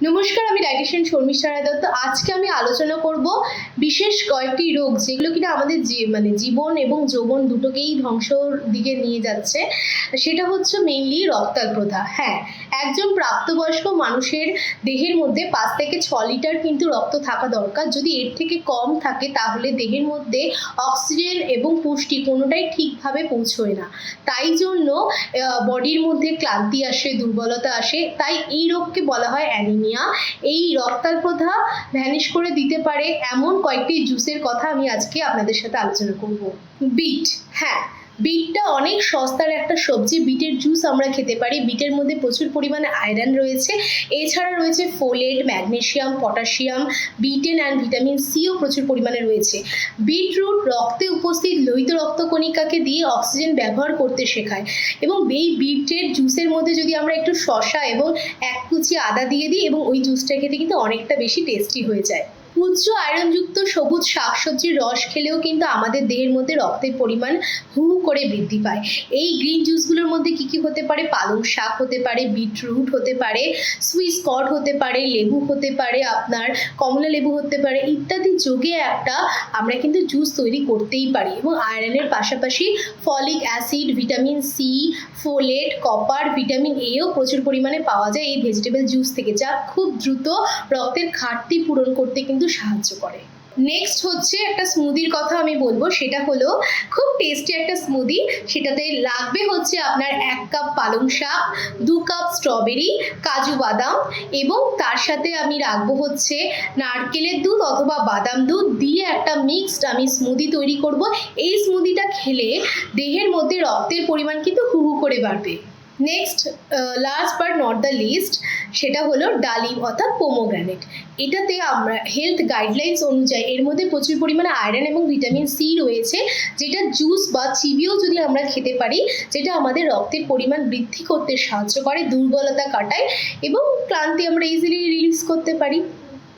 নমস্কার, আমি ডাইটিশিয়ান শর্মিষ্ঠা রায় দত্ত। আজকে আমি আলোচনা করব বিশেষ কয়েকটি রোগ যেগুলো কিনা আমাদের মানে জীবন এবং যৌবন দুটোকেই ধ্বংসর দিকে নিয়ে যাচ্ছে। সেটা হচ্ছে মেইনলি রক্তাল্পতা হ্যাঁ একজন প্রাপ্তবয়স্ক মানুষের দেহের মধ্যে পাঁচ থেকে ছ লিটার কিন্তু রক্ত থাকা দরকার। যদি এর থেকে কম থাকে, তাহলে দেহের মধ্যে অক্সিজেন এবং পুষ্টি কোনোটাই ঠিকভাবে পৌঁছয় না। তাই জন্য বডির মধ্যে ক্লান্তি আসে, দুর্বলতা আসে। তাই এই রোগকে বলা হয় অ্যানিমিয়া। এই রক্তাল্পতা ভ্যানিশ করে দিতে পারে এমন কয়েকটি জুসের কথা আমি আজকে আপনাদের সাথে আলোচনা করব। বিট হ্যাঁ। বিটটা অনেক সস্তার একটা সবজি। বিটের জুস আমরা খেতে পারি। বিটের মধ্যে প্রচুর পরিমাণে আয়রন রয়েছে। এছাড়া রয়েছে folate magnesium potassium betaine and vitamin CO প্রচুর পরিমাণে রয়েছে। বিটরুট রক্তে উপস্থিত লোহিত রক্তকণিকাকে দিয়ে অক্সিজেন ব্যবহার করতে শেখায়। এবং এই বিটের জুসের মধ্যে যদি আমরা একটু শশা এবং এক কুচি আদা দিয়ে দিই, এবং ওই জুসটা খেতে কিন্তু অনেকটা বেশি টেস্টি হয়ে যায়। উচ্চ আয়রনযুক্ত সবুজ শাকসবজির রস খেলেও কিন্তু আমাদের দেহের মধ্যে রক্তের পরিমাণ হু করে বৃদ্ধি পায়। এই গ্রিন জুসগুলোর মধ্যে কি কি হতে পারে? পালং শাক হতে পারে, বিটরুট হতে পারে, সুইস কট হতে পারে, লেবু হতে পারে আপনার, কমলা লেবু হতে পারে ইত্যাদি যোগে একটা আমরা কিন্তু জুস তৈরি করতেই পারি এবং আয়রনের পাশাপাশি folic acid, vitamin C, folate, copper, vitamin এও প্রচুর পরিমাণে পাওয়া যায় এই ভেজিটেবল জুস থেকে, যা খুব দ্রুত রক্তের ঘাটতি পূরণ করতে কিন্তু সাহায্য করে। নেক্সট হচ্ছে একটা স্মুদির কথা আমি বলব, সেটা হলো খুব টেস্টি একটা স্মুদি সেটাতে লাগবে হচ্ছে আপনার এক কাপ পালং শাক, দু কাপ স্ট্রবেরি কাজু বাদাম এবং তার সাথে আমি রাখব হচ্ছে নারকেলের দুধ অথবা বাদাম দুধ দিয়ে একটা মিক্সড আমি স্মুদি তৈরি করব। এই স্মুদিটা খেলে দেহের মধ্যে রক্তের পরিমাণ কিন্তু হু হু করে বাড়বে। Next last but not the least সেটা হলো ডালিম অর্থাৎ পোমোগ্রানেট এটাতে আমরা হেলথ গাইডলাইন্স অনুযায়ী এর মধ্যে প্রচুর পরিমাণে আয়রন এবং ভিটামিন সি রয়েছে, যেটা জুস বা চিবিয়েও যদি আমরা খেতে পারি, যেটা আমাদের রক্তের পরিমাণ বৃদ্ধি করতে সাহায্য করে, দুর্বলতা কাটায় এবং ক্লান্তি আমরা ইজিলি রিলিজ করতে পারি।